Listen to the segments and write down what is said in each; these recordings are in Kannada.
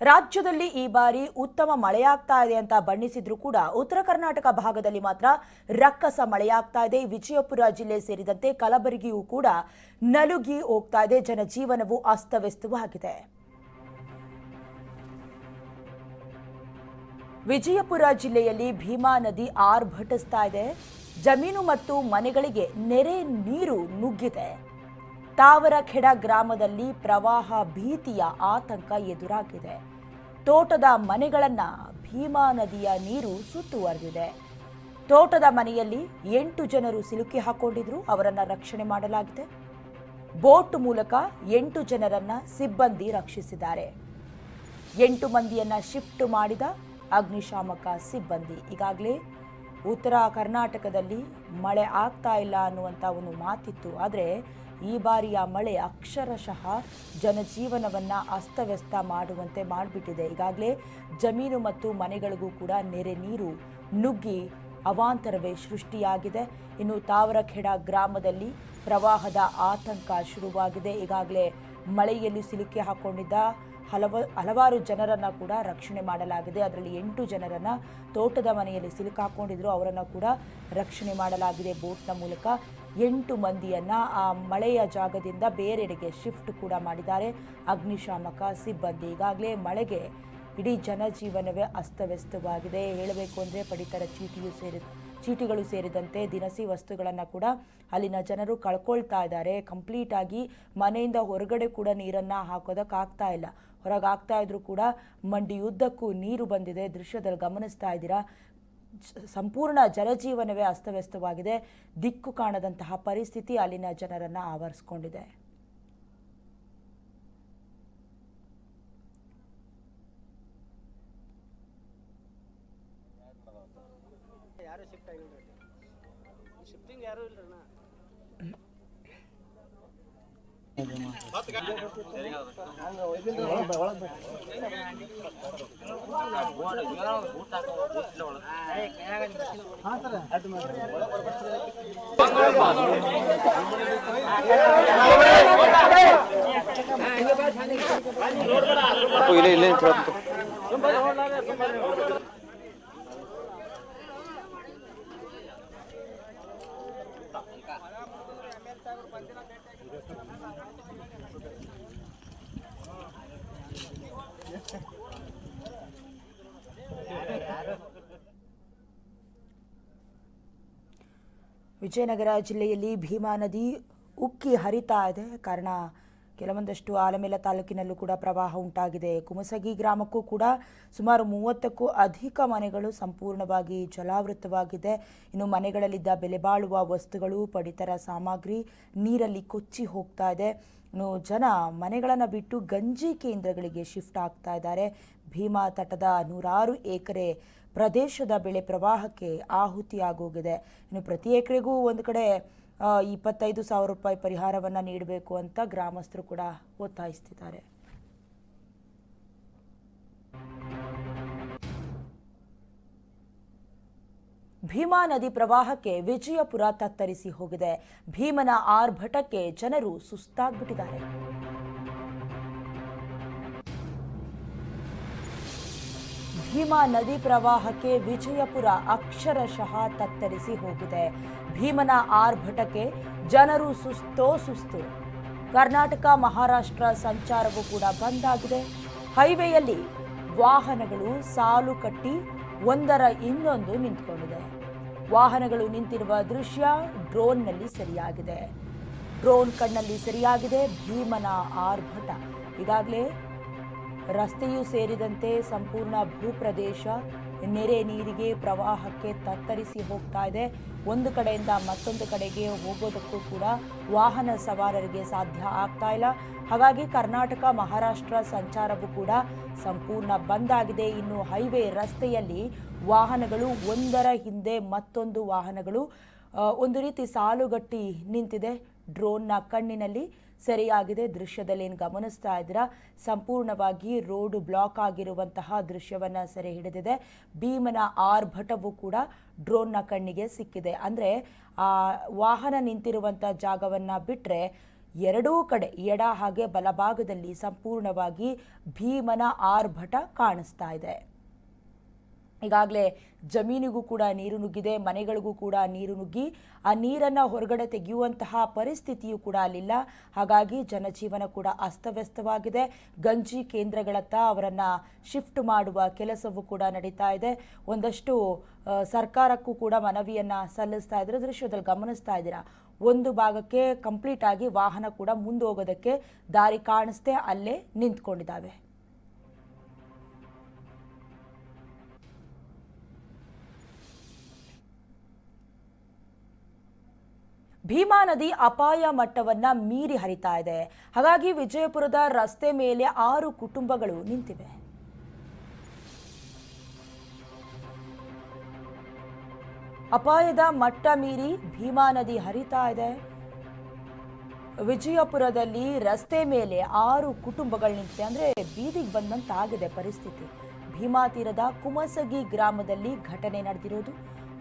ರಾಜ್ಯದಲ್ಲಿ ಈ ಬಾರಿ ಉತ್ತಮ ಮಳೆಯಾಗ್ತಾ ಇದೆ ಅಂತ ಬಣ್ಣಿಸಿದ್ರು ಕೂಡ ಉತ್ತರ ಕರ್ನಾಟಕ ಭಾಗದಲ್ಲಿ ಮಾತ್ರ ರಕ್ಕಸ ಮಳೆಯಾಗ್ತಾ ಇದೆ. ವಿಜಯಪುರ ಜಿಲ್ಲೆ ಸೇರಿದಂತೆ ಕಲಬುರಗಿಯೂ ಕೂಡ ನಲುಗಿ ಹೋಗ್ತಾ ಇದೆ. ಜನಜೀವನವು ಅಸ್ತವ್ಯಸ್ತವಾಗಿದೆ. ವಿಜಯಪುರ ಜಿಲ್ಲೆಯಲ್ಲಿ ಭೀಮಾ ನದಿ ಆರ್ಭಟಿಸ್ತಾ ಇದೆ. ಜಮೀನು ಮತ್ತು ಮನೆಗಳಿಗೆ ನೆರೆ ನೀರು ನುಗ್ಗಿದೆ. ತಾವರಖೆಡ ಗ್ರಾಮದಲ್ಲಿ ಪ್ರವಾಹ ಭೀತಿಯ ಆತಂಕ ಎದುರಾಗಿದೆ. ತೋಟದ ಮನೆಗಳನ್ನು ಭೀಮಾ ನದಿಯ ನೀರು ಸುತ್ತುವರೆದಿದೆ. ತೋಟದ ಮನೆಯಲ್ಲಿ ಎಂಟು ಜನರು ಸಿಲುಕಿ ಹಾಕೊಂಡಿದ್ರು, ಅವರನ್ನು ರಕ್ಷಣೆ ಮಾಡಲಾಗಿದೆ. ಬೋಟ್ ಮೂಲಕ ಎಂಟು ಜನರನ್ನ ಸಿಬ್ಬಂದಿ ರಕ್ಷಿಸಿದ್ದಾರೆ. ಎಂಟು ಮಂದಿಯನ್ನ ಶಿಫ್ಟ್ ಮಾಡಿದ ಅಗ್ನಿಶಾಮಕ ಸಿಬ್ಬಂದಿ. ಈಗಾಗಲೇ ಉತ್ತರ ಕರ್ನಾಟಕದಲ್ಲಿ ಮಳೆ ಆಗ್ತಾ ಇಲ್ಲ ಅನ್ನುವಂಥ ಒಂದು ಮಾತಿತ್ತು. ಆದರೆ ಈ ಬಾರಿಯ ಮಳೆ ಅಕ್ಷರಶಃ ಜನಜೀವನವನ್ನು ಅಸ್ತವ್ಯಸ್ತ ಮಾಡುವಂತೆ ಮಾಡಿಬಿಟ್ಟಿದೆ. ಈಗಾಗಲೇ ಜಮೀನು ಮತ್ತು ಮನೆಗಳಿಗೂ ಕೂಡ ನೆರೆ ನೀರು ನುಗ್ಗಿ ಅವಾಂತರವೇ ಸೃಷ್ಟಿಯಾಗಿದೆ. ಇನ್ನು ತಾವರಖೇಡ ಗ್ರಾಮದಲ್ಲಿ ಪ್ರವಾಹದ ಆತಂಕ ಶುರುವಾಗಿದೆ. ಈಗಾಗಲೇ ಮಳೆಯಲ್ಲಿ ಸಿಲುಕಿ ಹಾಕೊಂಡಿದ್ದ ಹಲವ, ಹಲವಾರು ಜನರನ್ನ ಕೂಡ ರಕ್ಷಣೆ ಮಾಡಲಾಗಿದೆ. ಅದರಲ್ಲಿ ಎಂಟು ಜನರನ್ನ ತೋಟದ ಮನೆಯಲ್ಲಿ ಸಿಲುಕಾಕೊಂಡಿದ್ರು ಅವರನ್ನು ಕೂಡ ರಕ್ಷಣೆ ಮಾಡಲಾಗಿದೆ ಬೋಟ್ನ ಮೂಲಕ. ಎಂಟು ಮಂದಿಯನ್ನ ಆ ಮಳೆಯ ಜಾಗದಿಂದ ಬೇರೆಡೆಗೆ ಶಿಫ್ಟ್ ಕೂಡ ಮಾಡಿದ್ದಾರೆ. ಅಗ್ನಿಶಾಮಕ ಸಿಬ್ಬಂದಿ ಈಗಾಗಲೇ ಮಳೆಗೆ ಇಡೀ ಜನಜೀವನವೇ ಅಸ್ತವ್ಯಸ್ತವಾಗಿದೆ. ಹೇಳಬೇಕು ಅಂದರೆ ಪಡಿತರ ಚೀಟಿಯೂ ಸೇರಿ, ಚೀಟಿಗಳು ಸೇರಿದಂತೆ ದಿನಸಿ ವಸ್ತುಗಳನ್ನು ಕೂಡ ಅಲ್ಲಿನ ಜನರು ಕಳ್ಕೊಳ್ತಾ ಇದ್ದಾರೆ. ಕಂಪ್ಲೀಟ್ ಆಗಿ ಮನೆಯಿಂದ ಹೊರಗಡೆ ಕೂಡ ನೀರನ್ನು ಹಾಕೋದಕ್ಕಾಗ್ತಾ ಇಲ್ಲ. ಹೊರಗಾಗ್ತಾ ಇದ್ರು ಕೂಡ ಮಂಡಿಯುದ್ದಕ್ಕೂ ನೀರು ಬಂದಿದೆ. ದೃಶ್ಯದಲ್ಲಿ ಗಮನಿಸ್ತಾ ಇದ್ದೀರಾ? ಸಂಪೂರ್ಣ ಜನಜೀವನವೇ ಅಸ್ತವ್ಯಸ್ತವಾಗಿದೆ. ದಿಕ್ಕು ಕಾಣದಂತಹ ಪರಿಸ್ಥಿತಿ ಅಲ್ಲಿನ ಜನರನ್ನು ಆವರಿಸ್ಕೊಂಡಿದೆ. ಇಲ್ಲೇ ಇಲ್ಲೇ. ವಿಜಯನಗರ ಜಿಲ್ಲೆಯಲ್ಲಿ ಭೀಮಾ ನದಿ ಉಕ್ಕಿ ಹರಿತಾ ಇದೆ. ಕಾರಣ ಕೆಲವೊಂದಷ್ಟು ಆಲಮೇಲ ತಾಲೂಕಿನಲ್ಲೂ ಕೂಡ ಪ್ರವಾಹ ಉಂಟಾಗಿದೆ. ಕುಮಸಗಿ ಗ್ರಾಮಕ್ಕೂ ಕೂಡ ಸುಮಾರು ಮೂವತ್ತಕ್ಕೂ ಅಧಿಕ ಮನೆಗಳು ಸಂಪೂರ್ಣವಾಗಿ ಜಲಾವೃತವಾಗಿದೆ. ಇನ್ನು ಮನೆಗಳಲ್ಲಿದ್ದ ಬೆಲೆಬಾಳುವ ವಸ್ತುಗಳು, ಪಡಿತರ ಸಾಮಗ್ರಿ, ನೀರಲ್ಲಿ ಕೊಚ್ಚಿ ಹೋಗ್ತಾ ಇದೆ. ಇನ್ನು ಜನ ಮನೆಗಳನ್ನು ಬಿಟ್ಟು ಗಂಜಿ ಕೇಂದ್ರಗಳಿಗೆ ಶಿಫ್ಟ್ ಆಗ್ತಾ ಇದ್ದಾರೆ. ಭೀಮಾ ತಟದ ನೂರಾರು ಎಕರೆ ಪ್ರದೇಶದ ಬೆಳೆ ಪ್ರವಾಹಕ್ಕೆ ಆಹುತಿಯಾಗೋಗಿದೆ. ಇನ್ನು ಪ್ರತಿ ಎಕರೆಗೂ ಒಂದು ಕಡೆ ಇಪ್ಪತ್ತೈದು ಸಾವಿರ ರೂಪಾಯಿ ಪರಿಹಾರವನ್ನು ನೀಡಬೇಕು ಅಂತ ಗ್ರಾಮಸ್ಥರು ಕೂಡ ಒತ್ತಾಯಿಸ್ತಿದ್ದಾರೆ. ಭೀಮಾ ನದಿ ಪ್ರವಾಹಕ್ಕೆ ವಿಜಯಪುರ ತತ್ತರಿಸಿ ಹೋಗಿದೆ. ಭೀಮನ ಆರ್ಭಟಕ್ಕೆ ಜನರು ಸುಸ್ತಾಗ್ಬಿಟ್ಟಿದ್ದಾರೆ. ಭೀಮಾ ನದಿ ಪ್ರವಾಹಕ್ಕೆ ವಿಜಯಪುರ ಅಕ್ಷರಶಃ ತತ್ತರಿಸಿ ಹೋಗಿದೆ. ಭೀಮನ ಆರ್ಭಟಕ್ಕೆ ಜನರು ಸುಸ್ತೋ ಸುಸ್ತು. ಕರ್ನಾಟಕ ಮಹಾರಾಷ್ಟ್ರ ಸಂಚಾರವೂ ಕೂಡ ಬಂದ್ ಆಗಿದೆ. ಹೈವೇಯಲ್ಲಿ ವಾಹನಗಳು ಸಾಲು ಕಟ್ಟಿ ಒಂದರ ಇನ್ನೊಂದು ನಿಂತ್ಕೊಂಡಿದೆ. ವಾಹನಗಳು ನಿಂತಿರುವ ದೃಶ್ಯ ಡ್ರೋನ್ನಲ್ಲಿ ಸರಿಯಾಗಿದೆ. ಡ್ರೋನ್ ಕಣ್ಣಲ್ಲಿ ಸರಿಯಾಗಿದೆ ಭೀಮನ ಆರ್ಭಟ ಈಗಾಗಲೇ ರಸ್ತೆಯೂ ಸೇರಿದಂತೆ ಸಂಪೂರ್ಣ ಭೂಪ್ರದೇಶ ನೆರೆ ನೀರಿಗೆ ಪ್ರವಾಹಕ್ಕೆ ತತ್ತರಿಸಿ ಹೋಗ್ತಾ ಇದೆ. ಒಂದು ಕಡೆಯಿಂದ ಮತ್ತೊಂದು ಕಡೆಗೆ ಹೋಗೋದಕ್ಕೂ ಕೂಡ ವಾಹನ ಸವಾರರಿಗೆ ಸಾಧ್ಯ ಆಗ್ತಾ ಇಲ್ಲ. ಹಾಗಾಗಿ ಕರ್ನಾಟಕ, ಮಹಾರಾಷ್ಟ್ರ ಸಂಚಾರವೂ ಕೂಡ ಸಂಪೂರ್ಣ ಬಂದ್ ಆಗಿದೆ. ಇನ್ನು ಹೈವೇ ರಸ್ತೆಯಲ್ಲಿ ವಾಹನಗಳು ಒಂದರ ಹಿಂದೆ ಮತ್ತೊಂದು ವಾಹನಗಳು ಒಂದು ರೀತಿ ಸಾಲುಗಟ್ಟಿ ನಿಂತಿದೆ. ಡ್ರೋನ್ನ ಕಣ್ಣಿನಲ್ಲಿ ಸರಿಯಾಗಿದೆ. ದೃಶ್ಯದಲ್ಲಿ ಏನು ಗಮನಿಸ್ತಾ ಇದ್ದೀರಾ? ಸಂಪೂರ್ಣವಾಗಿ ರೋಡ್ ಬ್ಲಾಕ್ ಆಗಿರುವಂತಹ ದೃಶ್ಯವನ್ನ ಸೆರೆ ಹಿಡಿದಿದೆ. ಭೀಮನ ಆರ್ಭಟವು ಕೂಡ ಡ್ರೋನ್ನ ಕಣ್ಣಿಗೆ ಸಿಕ್ಕಿದೆ. ಅಂದರೆ, ಆ ವಾಹನ ನಿಂತಿರುವಂಥ ಜಾಗವನ್ನು ಬಿಟ್ಟರೆ ಎರಡೂ ಕಡೆ, ಎಡ ಹಾಗೆ ಬಲಭಾಗದಲ್ಲಿ ಸಂಪೂರ್ಣವಾಗಿ ಭೀಮನ ಆರ್ಭಟ ಕಾಣಿಸ್ತಾ ಇದೆ. ಈಗಾಗಲೇ ಜಮೀನಿಗೂ ಕೂಡ ನೀರು ನುಗ್ಗಿದೆ, ಮನೆಗಳಿಗೂ ಕೂಡ ನೀರು ನುಗ್ಗಿ, ಆ ನೀರನ್ನು ಹೊರಗಡೆ ತೆಗೆಯುವಂತಹ ಪರಿಸ್ಥಿತಿಯೂ ಕೂಡ ಅಲ್ಲಿಲ್ಲ. ಹಾಗಾಗಿ ಜನಜೀವನ ಕೂಡ ಅಸ್ತವ್ಯಸ್ತವಾಗಿದೆ. ಗಂಜಿ ಕೇಂದ್ರಗಳತ್ತ ಅವರನ್ನು ಶಿಫ್ಟ್ ಮಾಡುವ ಕೆಲಸವೂ ಕೂಡ ನಡೀತಾ ಇದೆ. ಒಂದಷ್ಟು ಸರ್ಕಾರಕ್ಕೂ ಕೂಡ ಮನವಿಯನ್ನು ಸಲ್ಲಿಸ್ತಾ ಇದ್ದಾರೆ ದೃಶ್ಯದಲ್ಲಿ ಗಮನಿಸ್ತಾ ಇದ್ದೀರಾ? ಒಂದು ಭಾಗಕ್ಕೆ ಕಂಪ್ಲೀಟ್ ಆಗಿ ವಾಹನ ಕೂಡ ಮುಂದೋಗೋದಕ್ಕೆ ದಾರಿ ಕಾಣಿಸ್ದೆ ಅಲ್ಲೇ ನಿಂತ್ಕೊಂಡಿದ್ದಾವೆ. ಭೀಮಾ ನದಿ ಅಪಾಯ ಮಟ್ಟವನ್ನ ಮೀರಿ ಹರಿತಾ ಇದೆ. ಹಾಗಾಗಿ ವಿಜಯಪುರದ ರಸ್ತೆ ಮೇಲೆ ಆರು ಕುಟುಂಬಗಳು ನಿಂತಿವೆ. ಅಪಾಯದ ಮಟ್ಟ ಮೀರಿ ಭೀಮಾ ನದಿ ಹರಿತಾ ಇದೆ. ವಿಜಯಪುರದಲ್ಲಿ ರಸ್ತೆ ಮೇಲೆ ಆರು ಕುಟುಂಬಗಳು ನಿಂತಿದೆ ಅಂದ್ರೆ ಬೀದಿಗೆ ಬಂದಂತಾಗಿದೆ ಪರಿಸ್ಥಿತಿ. ಭೀಮಾ ತೀರದ ಕುಮಸಗಿ ಗ್ರಾಮದಲ್ಲಿ ಘಟನೆ ನಡೆದಿರೋದು.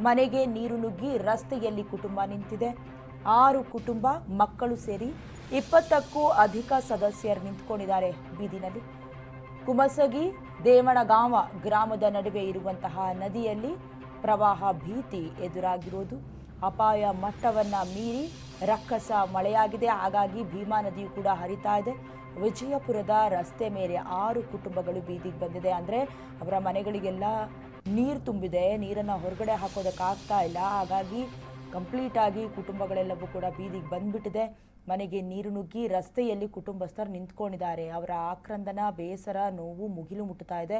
ಮನೆಗೆ ನೀರು ನುಗ್ಗಿ ರಸ್ತೆಯಲ್ಲಿ ಕುಟುಂಬ ನಿಂತಿದೆ. ಆರು ಕುಟುಂಬ ಮಕ್ಕಳು ಸೇರಿ ಇಪ್ಪತ್ತಕ್ಕೂ ಅಧಿಕ ಸದಸ್ಯರು ನಿಂತ್ಕೊಂಡಿದ್ದಾರೆ ಬೀದಿನಲ್ಲಿ. ಕುಮಸಗಿ ದೇವಣಗಾಂವ ಗ್ರಾಮದ ನಡುವೆ ಇರುವಂತಹ ನದಿಯಲ್ಲಿ ಪ್ರವಾಹ ಭೀತಿ ಎದುರಾಗಿರೋದು ಅಪಾಯ ಮಟ್ಟವನ್ನ ಮೀರಿ ರಕ್ಕಸ ಮಳೆಯಾಗಿದೆ. ಹಾಗಾಗಿ ಭೀಮಾ ನದಿಯು ಕೂಡ ಹರಿತಾ ಇದೆ. ವಿಜಯಪುರದ ರಸ್ತೆ ಮೇಲೆ ಆರು ಕುಟುಂಬಗಳು ಬೀದಿಗೆ ಬಂದಿದೆ. ಅಂದರೆ ಅವರ ಮನೆಗಳಿಗೆಲ್ಲ ನೀರು ತುಂಬಿದೆ. ನೀರನ್ನು ಹೊರಗಡೆ ಹಾಕೋದಕ್ಕಾಗ್ತಾ ಇಲ್ಲ. ಹಾಗಾಗಿ ಕಂಪ್ಲೀಟ್ ಆಗಿ ಕುಟುಂಬಗಳೆಲ್ಲವೂ ಕೂಡ ಬೀದಿಗೆ ಬಂದ್ಬಿಟ್ಟಿದೆ. ಮನೆಗೆ ನೀರು ನುಗ್ಗಿ ರಸ್ತೆಯಲ್ಲಿ ಕುಟುಂಬಸ್ಥರು ನಿಂತ್ಕೊಂಡಿದ್ದಾರೆ. ಅವರ ಆಕ್ರಂದನ, ಬೇಸರ, ನೋವು ಮುಗಿಲು ಮುಟ್ಟುತ್ತಾ ಇದೆ.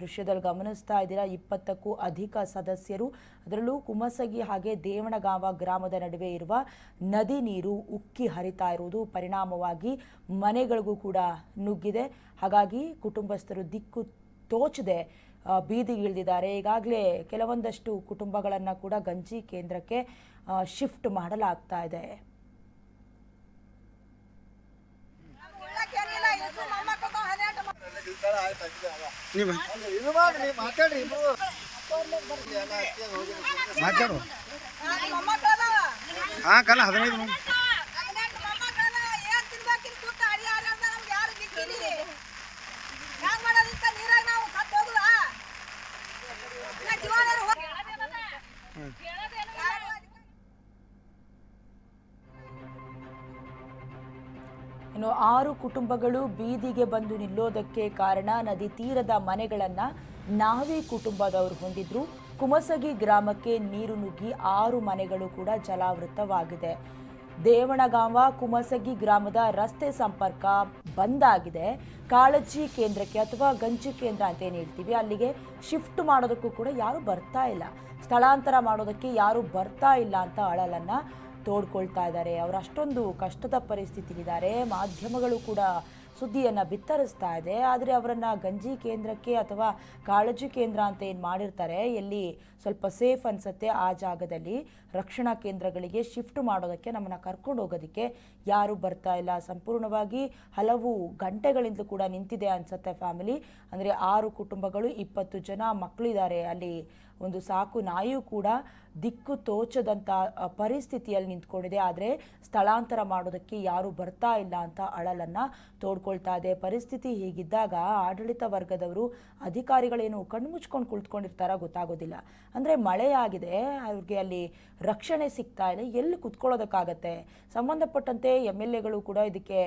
ದೃಶ್ಯದಲ್ಲಿ ಗಮನಿಸ್ತಾ ಇದ್ದೀರಾ, ಇಪ್ಪತ್ತಕ್ಕೂ ಅಧಿಕ ಸದಸ್ಯರು. ಅದರಲ್ಲೂ ಕುಮಸಗಿ ಹಾಗೆ ದೇವಣಗಾಂವ ಗ್ರಾಮದ ನಡುವೆ ಇರುವ ನದಿ ನೀರು ಉಕ್ಕಿ ಹರಿತಾ ಇರುವುದು ಪರಿಣಾಮವಾಗಿ ಮನೆಗಳಿಗೂ ಕೂಡ ನುಗ್ಗಿದೆ. ಹಾಗಾಗಿ ಕುಟುಂಬಸ್ಥರು ದಿಕ್ಕು ತೋಚದೆ ಬೀದಿಗಿಳಿದಿದ್ದಾರೆ. ಈಗಾಗಲೇ ಕೆಲವೊಂದಷ್ಟು ಕುಟುಂಬಗಳನ್ನು ಕೂಡ ಗಂಜಿ ಕೇಂದ್ರಕ್ಕೆ ಶಿಫ್ಟ್ ಮಾಡಲಾಗ್ತಾ ಇದೆ. ಹದಿನೈದು ಆರು ಕುಟುಂಬಗಳು ಬೀದಿಗೆ ಬಂದು ನಿಲ್ಲೋದಕ್ಕೆ ಕಾರಣ ನದಿ ತೀರದ ಮನೆಗಳನ್ನು ನಾವೇ ಕುಟುಂಬದವರು ಹೊಂದಿದ್ರು. ಕುಮಸಗಿ ಗ್ರಾಮಕ್ಕೆ ನೀರು ನುಗ್ಗಿ ಆರು ಮನೆಗಳು ಕೂಡ ಜಲಾವೃತವಾಗಿದೆ. ದೇವಣಗಾಂವ ಕುಮಸಗಿ ಗ್ರಾಮದ ರಸ್ತೆ ಸಂಪರ್ಕ ಬಂದಾಗಿದೆ ಕಾಳಜಿ ಕೇಂದ್ರಕ್ಕೆ ಅಥವಾ ಗಂಜಿ ಕೇಂದ್ರ ಅಂತ ಏನು ಹೇಳ್ತೀವಿ, ಅಲ್ಲಿಗೆ ಶಿಫ್ಟ್ ಮಾಡೋದಕ್ಕೂ ಕೂಡ ಯಾರು ಬರ್ತಾ ಇಲ್ಲ. ಸ್ಥಳಾಂತರ ಮಾಡೋದಕ್ಕೆ ಯಾರು ಬರ್ತಾ ಇಲ್ಲ ಅಂತ ಅಳಲನ್ನ ತೋಡ್ಕೊಳ್ತಾ ಇದ್ದಾರೆ. ಅವರು ಅಷ್ಟೊಂದು ಕಷ್ಟದ ಪರಿಸ್ಥಿತಿಲಿದ್ದಾರೆ. ಮಾಧ್ಯಮಗಳು ಕೂಡ ಸುದ್ದಿಯನ್ನು ಬಿತ್ತರಿಸ್ತಾ ಇದೆ. ಆದರೆ ಅವರನ್ನು ಗಂಜಿ ಕೇಂದ್ರಕ್ಕೆ ಅಥವಾ ಕಾಳಜಿ ಕೇಂದ್ರ ಅಂತ ಏನು ಮಾಡಿರ್ತಾರೆ? ಎಲ್ಲಿ ಸ್ವಲ್ಪ ಸೇಫ್ ಅನಿಸುತ್ತೆ ಆ ಜಾಗದಲ್ಲಿ. ರಕ್ಷಣಾ ಕೇಂದ್ರಗಳಿಗೆ ಶಿಫ್ಟ್ ಮಾಡೋದಕ್ಕೆ ನಮ್ಮನ್ನು ಕರ್ಕೊಂಡು ಹೋಗೋದಕ್ಕೆ ಯಾರೂ ಬರ್ತಾ ಇಲ್ಲ. ಸಂಪೂರ್ಣವಾಗಿ ಹಲವು ಗಂಟೆಗಳಿಂದ ಕೂಡ ನಿಂತಿದೆ ಅನಿಸುತ್ತೆ ಫ್ಯಾಮಿಲಿ. ಅಂದರೆ ಆರು ಕುಟುಂಬಗಳು, ಇಪ್ಪತ್ತು ಜನ ಮಕ್ಕಳಿದ್ದಾರೆ ಅಲ್ಲಿ. ಒಂದು ಸಾಕು ನಾಯಿಯೂ ಕೂಡ ದಿಕ್ಕು ತೋಚದಂಥ ಪರಿಸ್ಥಿತಿಯಲ್ಲಿ ನಿಂತ್ಕೊಂಡಿದೆ. ಆದರೆ ಸ್ಥಳಾಂತರ ಮಾಡೋದಕ್ಕೆ ಯಾರೂ ಬರ್ತಾ ಇಲ್ಲ ಅಂತ ಅಳಲನ್ನು ತೋಡ್ಕೊಳ್ತಾ ಇದೆ. ಪರಿಸ್ಥಿತಿ ಹೀಗಿದ್ದಾಗ ಆಡಳಿತ ವರ್ಗದವರು ಅಧಿಕಾರಿಗಳೇನು ಕಣ್ಮುಚ್ಕೊಂಡು ಕುಳಿತುಕೊಂಡಿರ್ತಾರ ಗೊತ್ತಾಗೋದಿಲ್ಲ. ಅಂದರೆ ಮಳೆಯಾಗಿದೆ ಅವ್ರಿಗೆ ಅಲ್ಲಿ ರಕ್ಷಣೆ ಸಿಗ್ತಾ ಇಲ್ಲ, ಎಲ್ಲಿ ಕುತ್ಕೊಳ್ಳೋದಕ್ಕಾಗತ್ತೆ? ಸಂಬಂಧಪಟ್ಟಂತೆ ಎಂ ಎಲ್ ಎಗಳು ಕೂಡ ಇದಕ್ಕೆ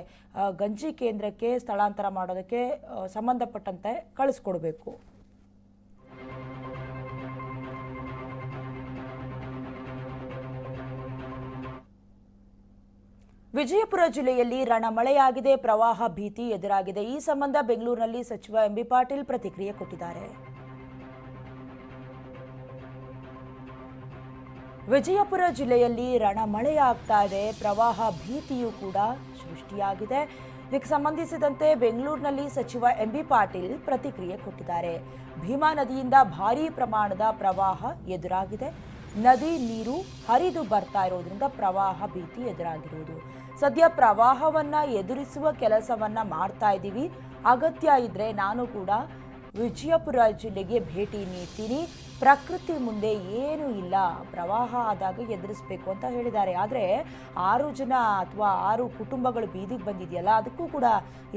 ಗಂಜಿ ಕೇಂದ್ರಕ್ಕೆ ಸ್ಥಳಾಂತರ ಮಾಡೋದಕ್ಕೆ ಸಂಬಂಧಪಟ್ಟಂತೆ ಕಳಿಸ್ಕೊಡ್ಬೇಕು. ವಿಜಯಪುರ ಜಿಲ್ಲೆಯಲ್ಲಿ ರಣಮಳೆಯಾಗಿದೆ, ಪ್ರವಾಹ ಭೀತಿ ಎದುರಾಗಿದೆ. ಈ ಸಂಬಂಧ ಬೆಂಗಳೂರಿನಲ್ಲಿ ಸಚಿವ ಎಂಬಿ ಪಾಟೀಲ್ ಪ್ರತಿಕ್ರಿಯೆ ಕೊಟ್ಟಿದ್ದಾರೆ. ವಿಜಯಪುರ ಜಿಲ್ಲೆಯಲ್ಲಿ ರಣಮಳೆಯಾಗ್ತಾ ಇದೆ, ಪ್ರವಾಹ ಭೀತಿಯೂ ಕೂಡ ಸೃಷ್ಟಿಯಾಗಿದೆ. ಇದಕ್ಕೆ ಸಂಬಂಧಿಸಿದಂತೆ ಬೆಂಗಳೂರಿನಲ್ಲಿ ಸಚಿವ ಎಂಬಿ ಪಾಟೀಲ್ ಪ್ರತಿಕ್ರಿಯೆ ಕೊಟ್ಟಿದ್ದಾರೆ. ಭೀಮಾ ನದಿಯಿಂದ ಭಾರೀ ಪ್ರಮಾಣದ ಪ್ರವಾಹ ಎದುರಾಗಿದೆ. ನದಿ ನೀರು ಹರಿದು ಬರ್ತಾ ಇರೋದ್ರಿಂದ ಪ್ರವಾಹ ಭೀತಿ ಎದುರಾಗಿರುವುದು ಸದ್ಯ ಪ್ರವಾಹವನ್ನ ಎದುರಿಸುವ ಕೆಲಸವನ್ನ ಮಾಡ್ತಾ ಇದ್ದೀವಿ. ಅಗತ್ಯ ಇದ್ದರೆ ನಾನು ಕೂಡ ವಿಜಯಪುರ ಜಿಲ್ಲೆಗೆ ಭೇಟಿ ನೀಡ್ತೀನಿ. ಪ್ರಕೃತಿ ಮುಂದೆ ಏನೂ ಇಲ್ಲ. ಪ್ರವಾಹ ಆದಾಗ ಎದುರಿಸಬೇಕು ಅಂತ ಹೇಳಿದ್ದಾರೆ. ಆದರೆ ಆರು ಜನ ಅಥವಾ ಆರು ಕುಟುಂಬಗಳು ಬೀದಿಗೆ ಬಂದಿದೆಯಲ್ಲ, ಅದಕ್ಕೂ ಕೂಡ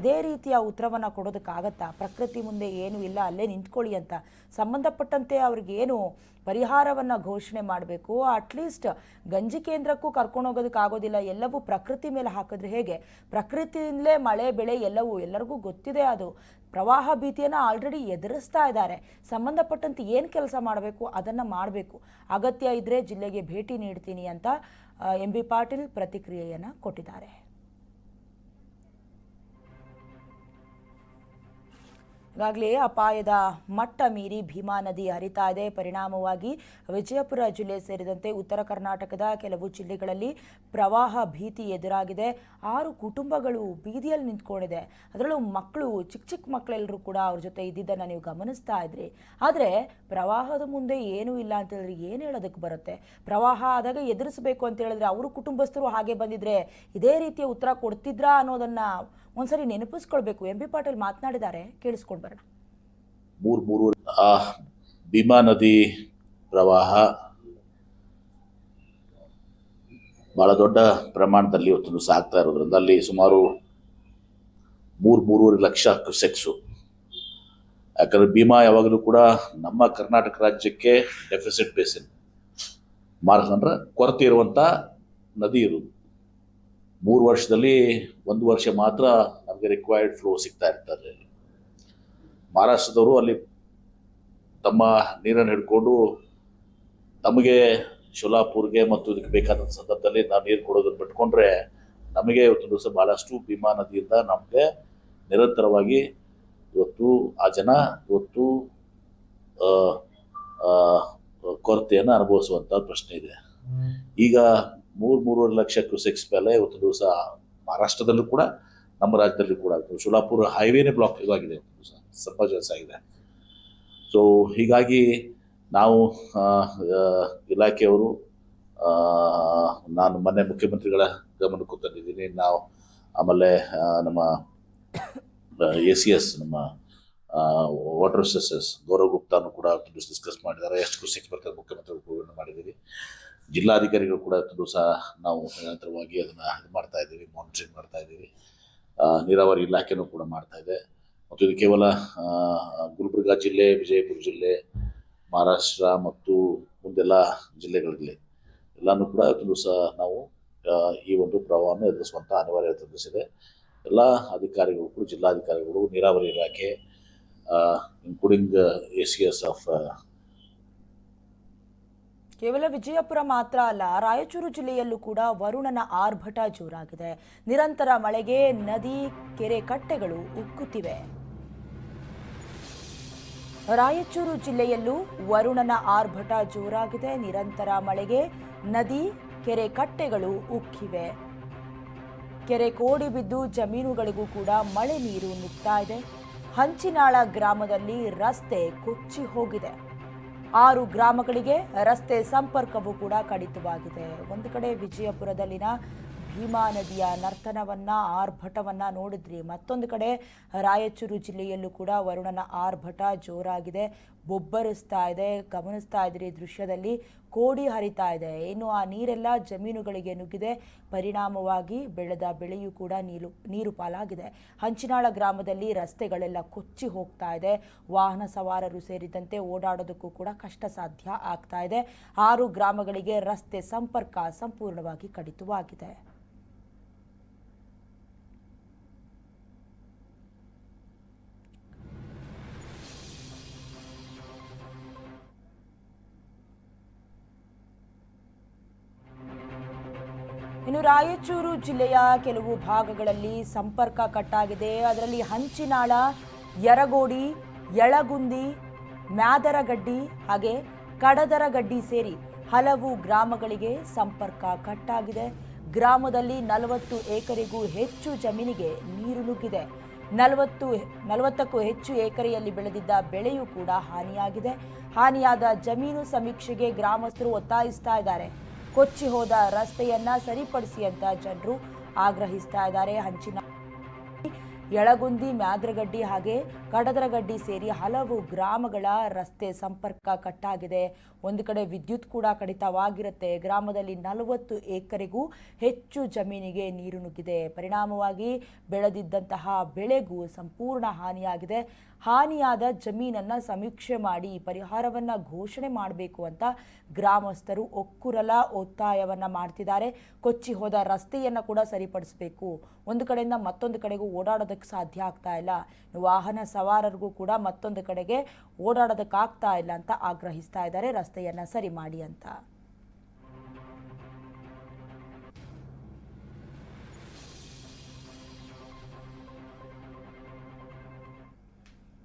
ಇದೇ ರೀತಿಯ ಉತ್ತರವನ್ನು ಕೊಡೋದಕ್ಕಾಗತ್ತಾ? ಪ್ರಕೃತಿ ಮುಂದೆ ಏನೂ ಇಲ್ಲ. ಅಲ್ಲೇ ನಿಂತ್ಕೊಳ್ಳಿ ಅಂತ. ಸಂಬಂಧಪಟ್ಟಂತೆ ಅವ್ರಿಗೇನು ಪರಿಹಾರವನ್ನು ಘೋಷಣೆ ಮಾಡಬೇಕು. ಅಟ್ಲೀಸ್ಟ್ ಗಂಜಿ ಕೇಂದ್ರಕ್ಕೂ ಕರ್ಕೊಂಡು ಹೋಗೋದಕ್ಕಾಗೋದಿಲ್ಲ ಎಲ್ಲವೂ ಪ್ರಕೃತಿ ಮೇಲೆ ಹಾಕಿದ್ರೆ ಹೇಗೆ? ಪ್ರಕೃತಿಯಿಂದಲೇ ಮಳೆ, ಬೆಳೆ ಎಲ್ಲವೂ ಎಲ್ಲರಿಗೂ ಗೊತ್ತಿದೆ ಅದು. ಪ್ರವಾಹ ಭೀತಿಯನ್ನು ಆಲ್ರೆಡಿ ಎದುರಿಸ್ತಾ ಇದ್ದಾರೆ. ಸಂಬಂಧಪಟ್ಟಂತೆ ಏನು ಕೆಲಸ ಮಾಡಬೇಕು ಅದನ್ನು ಮಾಡಬೇಕು. ಅಗತ್ಯ ಇದ್ದರೆ ಜಿಲ್ಲೆಗೆ ಭೇಟಿ ನೀಡ್ತೀನಿ ಅಂತ ಎಂ ಬಿ ಪಾಟೀಲ್ ಪ್ರತಿಕ್ರಿಯೆಯನ್ನು ಕೊಟ್ಟಿದ್ದಾರೆ. ಈಗಾಗಲೇ ಅಪಾಯದ ಮಟ್ಟ ಮೀರಿ ಭೀಮಾ ನದಿ ಹರಿತಾ ಇದೆ. ಪರಿಣಾಮವಾಗಿ ವಿಜಯಪುರ ಜಿಲ್ಲೆ ಸೇರಿದಂತೆ ಉತ್ತರ ಕರ್ನಾಟಕದ ಕೆಲವು ಜಿಲ್ಲೆಗಳಲ್ಲಿ ಪ್ರವಾಹ ಭೀತಿ ಎದುರಾಗಿದೆ. ಆರು ಕುಟುಂಬಗಳು ಬೀದಿಯಲ್ಲಿ ನಿಂತ್ಕೊಂಡಿದೆ. ಅದರಲ್ಲೂ ಮಕ್ಕಳು, ಚಿಕ್ಕ ಚಿಕ್ಕ ಮಕ್ಕಳೆಲ್ಲರೂ ಕೂಡ ಅವ್ರ ಜೊತೆ ಇದ್ದಿದ್ದನ್ನು ನೀವು ಗಮನಿಸ್ತಾ ಇದ್ರಿ. ಆದರೆ ಪ್ರವಾಹದ ಮುಂದೆ ಏನೂ ಇಲ್ಲ ಅಂತ ಹೇಳಿದ್ರೆ ಏನು ಹೇಳೋದಕ್ಕೆ ಬರುತ್ತೆ? ಪ್ರವಾಹ ಆದಾಗ ಎದುರಿಸಬೇಕು ಅಂತ ಹೇಳಿದ್ರೆ ಅವರು ಕುಟುಂಬಸ್ಥರು ಹಾಗೆ ಬಂದಿದ್ರೆ ಇದೇ ರೀತಿಯ ಉತ್ತರ ಕೊಡ್ತಿದ್ರಾ ಅನ್ನೋದನ್ನು ಒಂದ್ಸರಿ ನೆನಪಿಸ್ಕೊಳ್ಬೇಕು. ಎಂ ಬಿ ಪಾಟೀಲ್ ಮಾತನಾಡಿದ್ದಾರೆ ಕೇಳಿಸ್ಕೊಂಡು ಬರೋಣ. ಮೂರು ಮೂರು, ಆ, ಭೀಮಾ ನದಿ ಪ್ರವಾಹ ಬಹಳ ದೊಡ್ಡ ಪ್ರಮಾಣದಲ್ಲಿ ಇವತ್ತು ಸಾಗ್ತಾ ಇರೋದ್ರಿಂದ ಅಲ್ಲಿ ಸುಮಾರು ಮೂರು, ಮೂರುವರೆ ಲಕ್ಷ ಕ್ಯುಸೆಕ್ಸು ಯಾಕಂದ್ರೆ ಭೀಮಾ ಯಾವಾಗಲೂ ಕೂಡ ನಮ್ಮ ಕರ್ನಾಟಕ ರಾಜ್ಯಕ್ಕೆ ಡೆಫಿಸಿಟ್ ಬೇಸಿನ್ ಮಾರ್ಗ ಅಂದ್ರೆ ಕೊರತೆ ಇರುವಂಥ ನದಿ ಇರು ಮೂರು ವರ್ಷದಲ್ಲಿ ಒಂದು ವರ್ಷ ಮಾತ್ರ ನಮಗೆ ರಿಕ್ವೈರ್ಡ್ ಫ್ಲೋ ಸಿಗ್ತಾ ಇರ್ತಾರೆ ಮಹಾರಾಷ್ಟ್ರದವರು ಅಲ್ಲಿ ತಮ್ಮ ನೀರನ್ನು ಹಿಡ್ಕೊಂಡು ತಮಗೆ ಶೋಲಾಪುರ್ಗೆ ಮತ್ತು ಇದಕ್ಕೆ ಬೇಕಾದ ಸಂದರ್ಭದಲ್ಲಿ ನಾವು ನೀರು ಕೊಡೋದನ್ನು ಬಿಟ್ಕೊಂಡ್ರೆ ನಮಗೆ ಇವತ್ತು ದಿವಸ ಭಾಳಷ್ಟು ಭೀಮಾ ನದಿಯಿಂದ ನಮಗೆ ನಿರಂತರವಾಗಿ ಇವತ್ತು ಆ ಜನ ಇವತ್ತು ಕೊರತೆಯನ್ನು ಅನುಭವಿಸುವಂಥ ಪ್ರಶ್ನೆ ಇದೆ. ಈಗ ಮೂರು ಮೂರುವರೆ ಲಕ್ಷ ಕ್ಯೂಸೆಕ್ಸ್ ಮೇಲೆ ಇವತ್ತು ದಿವಸ ಮಹಾರಾಷ್ಟ್ರದಲ್ಲೂ ಕೂಡ, ನಮ್ಮ ರಾಜ್ಯದಲ್ಲಿ ಕೂಡ. ಸೋಲಾಪುರ ಹೈವೇನೇ ಬ್ಲಾಕ್ ಸ್ವಲ್ಪ ಜಾಸ್ತಿ ಆಗಿದೆ. ಸೊ ಹೀಗಾಗಿ ನಾವು ಇಲಾಖೆಯವರು ನಾನು ಮೊನ್ನೆ ಮುಖ್ಯಮಂತ್ರಿಗಳ ಗಮನಕ್ಕೆ ತಂದಿದ್ದೀನಿ. ನಾವು ಆಮೇಲೆ ನಮ್ಮ ಎ ಸಿ ಎಸ್ ನಮ್ಮ ವಾಟರ್ ರಿಸೋರ್ಸಸ್ ಗೌರವ್ ಗುಪ್ತಾನು ಕೂಡ ಡಿಸ್ಕಸ್ ಮಾಡಿದ್ದಾರೆ. ಎಷ್ಟು ಖುಷಿ ಬರ್ತದೆ ಮುಖ್ಯಮಂತ್ರಿಗಳು ಮಾಡಿದ್ದೀವಿ ಜಿಲ್ಲಾಧಿಕಾರಿಗಳು ಕೂಡ ಸಹ ನಾವು ನಿರಂತರವಾಗಿ ಅದನ್ನು ಇದು ಮಾಡ್ತಾ ಇದ್ದೀವಿ ಮಾನಿಟ್ರಿಂಗ್ ಮಾಡ್ತಾ ಇದ್ದೀವಿ. ನೀರಾವರಿ ಇಲಾಖೆನೂ ಕೂಡ ಮಾಡ್ತಾ ಇದೆ. ಮತ್ತು ಇದು ಕೇವಲ ಗುಲ್ಬರ್ಗಾ ಜಿಲ್ಲೆ, ವಿಜಯಪುರ ಜಿಲ್ಲೆ, ಮಹಾರಾಷ್ಟ್ರ ಮತ್ತು ಮುಂದೆಲ್ಲ ಜಿಲ್ಲೆಗಳಲ್ಲಿ ಎಲ್ಲನೂ ಕೂಡ ಇವತ್ತು ಸಹ ನಾವು ಈ ಒಂದು ಪ್ರವಾಹವನ್ನು ಎದುರಿಸುವಂಥ ಅನಿವಾರ್ಯ ಎದುರಿಸಿದೆ. ಎಲ್ಲ ಅಧಿಕಾರಿಗಳು ಕೂಡ, ಜಿಲ್ಲಾಧಿಕಾರಿಗಳು, ನೀರಾವರಿ ಇಲಾಖೆ including A C S of ಕೇವಲ ವಿಜಯಪುರ ಮಾತ್ರ ಅಲ್ಲ, ರಾಯಚೂರು ಜಿಲ್ಲೆಯಲ್ಲೂ ಕೂಡ ವರುಣನ ಆರ್ಭಟ ಜೋರಾಗಿದೆ. ನಿರಂತರ ಮಳೆಗೆ ನದಿ, ಕೆರೆ ಕಟ್ಟೆಗಳು ಉಕ್ಕುತ್ತಿವೆ. ರಾಯಚೂರು ಜಿಲ್ಲೆಯಲ್ಲೂ ವರುಣನ ಆರ್ಭಟ ಜೋರಾಗಿದೆ. ನಿರಂತರ ಮಳೆಗೆ ನದಿ, ಕೆರೆ ಕಟ್ಟೆಗಳು ಉಕ್ಕಿವೆ. ಕೆರೆ ಕೋಡಿ ಬಿದ್ದು ಜಮೀನುಗಳಿಗೂ ಕೂಡ ಮಳೆ ನೀರು ನುಗ್ತಾ ಇದೆ. ಹಂಚಿನಾಳ ಗ್ರಾಮದಲ್ಲಿ ರಸ್ತೆ ಕೊಚ್ಚಿ ಹೋಗಿದೆ. ಆರು ಗ್ರಾಮಗಳಿಗೆ ರಸ್ತೆ ಸಂಪರ್ಕವೂ ಕೂಡ ಕಡಿತವಾಗಿದೆ. ಒಂದು ಕಡೆ ವಿಜಯಪುರದಲ್ಲಿನ ಭೀಮಾ ನದಿಯ ನರ್ತನವನ್ನ, ಆರ್ಭಟವನ್ನ ನೋಡಿದ್ರಿ. ಮತ್ತೊಂದು ಕಡೆ ರಾಯಚೂರು ಜಿಲ್ಲೆಯಲ್ಲೂ ಕೂಡ ವರುಣನ ಆರ್ಭಟ ಜೋರಾಗಿದೆ. ಬೊಬ್ಬರಿಸ್ತಾ ಇದೆ, ಗಮನಿಸ್ತಾ ಇದ್ರಿ ದೃಶ್ಯದಲ್ಲಿ. ಕೋಡಿ ಹರಿತಾ ಇದೆ. ಇನ್ನು ಆ ನೀರೆಲ್ಲ ಜಮೀನುಗಳಿಗೆ ನುಗ್ಗಿದೆ. ಪರಿಣಾಮವಾಗಿ ಬೆಳೆದ ಬೆಳೆಯೂ ಕೂಡ ನೀರು ನೀರು ಪಾಲಾಗಿದೆ. ಹಂಚಿನಾಳ ಗ್ರಾಮದಲ್ಲಿ ರಸ್ತೆಗಳೆಲ್ಲ ಕೊಚ್ಚಿ ಹೋಗ್ತಾ ಇದೆ. ವಾಹನ ಸವಾರರು ಸೇರಿದಂತೆ ಓಡಾಡೋದಕ್ಕೂ ಕೂಡ ಕಷ್ಟ ಸಾಧ್ಯ ಆಗ್ತಾ ಇದೆ. ಆರು ಗ್ರಾಮಗಳಿಗೆ ರಸ್ತೆ ಸಂಪರ್ಕ ಸಂಪೂರ್ಣವಾಗಿ ಕಡಿತವಾಗಿದೆ. ಇನ್ನು ರಾಯಚೂರು ಜಿಲ್ಲೆಯ ಕೆಲವು ಭಾಗಗಳಲ್ಲಿ ಸಂಪರ್ಕ ಕಟ್ಟಾಗಿದೆ. ಅದರಲ್ಲಿ ಹಂಚಿನಾಳ, ಯರಗೋಡಿ, ಯಳಗುಂದಿ, ಮ್ಯಾದರಗಡ್ಡಿ ಹಾಗೆ ಕಡದರಗಡ್ಡಿ ಸೇರಿ ಹಲವು ಗ್ರಾಮಗಳಿಗೆ ಸಂಪರ್ಕ ಕಟ್ಟಾಗಿದೆ. ಗ್ರಾಮದಲ್ಲಿ ನಲವತ್ತು ಎಕರೆಗೂ ಹೆಚ್ಚು ಜಮೀನಿಗೆ ನೀರು ನುಗ್ಗಿದೆ. ನಲವತ್ತು, ನಲವತ್ತಕ್ಕೂ ಹೆಚ್ಚು ಎಕರೆಯಲ್ಲಿ ಬೆಳೆದಿದ್ದ ಬೆಳೆಯೂ ಕೂಡ ಹಾನಿಯಾಗಿದೆ. ಹಾನಿಯಾದ ಜಮೀನು ಸಮೀಕ್ಷೆಗೆ ಗ್ರಾಮಸ್ಥರು ಒತ್ತಾಯಿಸ್ತಾ ಇದ್ದಾರೆ. ಕೊಚ್ಚಿ ಹೋದ ರಸ್ತೆಯನ್ನ ಸರಿಪಡಿಸಿ ಅಂತ ಜನರು ಆಗ್ರಹಿಸ್ತಾ ಇದ್ದಾರೆ. ಹಂಚಿನ ಯಳಗುಂದಿ, ಮ್ಯಾದ್ರಗಡ್ಡಿ ಹಾಗೆ ಕಡದರಗಡ್ಡಿ ಸೇರಿ ಹಲವು ಗ್ರಾಮಗಳ ರಸ್ತೆ ಸಂಪರ್ಕ ಕಟ್ಟಾಗಿದೆ. ಒಂದು ಕಡೆ ವಿದ್ಯುತ್ ಕೂಡ ಕಡಿತವಾಗಿರುತ್ತೆ. ಗ್ರಾಮದಲ್ಲಿ ನಲವತ್ತು ಎಕರೆಗೂ ಹೆಚ್ಚು ಜಮೀನಿಗೆ ನೀರು ನುಗ್ಗಿದೆ. ಪರಿಣಾಮವಾಗಿ ಬೆಳೆದಿದ್ದಂತಹ ಬೆಳೆಗೂ ಸಂಪೂರ್ಣ ಹಾನಿಯಾಗಿದೆ. ಹಾನಿಯಾದ ಜಮೀನನ್ನ ಸಮೀಕ್ಷೆ ಮಾಡಿ ಪರಿಹಾರವನ್ನ ಘೋಷಣೆ ಮಾಡಬೇಕು ಅಂತ ಗ್ರಾಮಸ್ಥರು ಒಕ್ಕುರಲ ಒತ್ತಾಯವನ್ನ ಮಾಡ್ತಿದ್ದಾರೆ. ಕೊಚ್ಚಿ ಹೋದ ರಸ್ತೆಯನ್ನ ಕೂಡ ಸರಿಪಡಿಸಬೇಕು. ಒಂದು ಕಡೆಯಿಂದ ಮತ್ತೊಂದು ಕಡೆಗೂ ಓಡಾಡೋದಕ್ಕೆ ಸಾಧ್ಯ ಆಗ್ತಾ ಇಲ್ಲ. ವಾಹನ ಸವಾರರಿಗೂ ಕೂಡ ಮತ್ತೊಂದು ಕಡೆಗೆ ಓಡಾಡೋದಕ್ಕಾಗ್ತಾ ಇಲ್ಲ ಅಂತ ಆಗ್ರಹಿಸ್ತಾ ಇದ್ದಾರೆ. ರಸ್ತೆಯನ್ನ ಸರಿ ಮಾಡಿ ಅಂತ.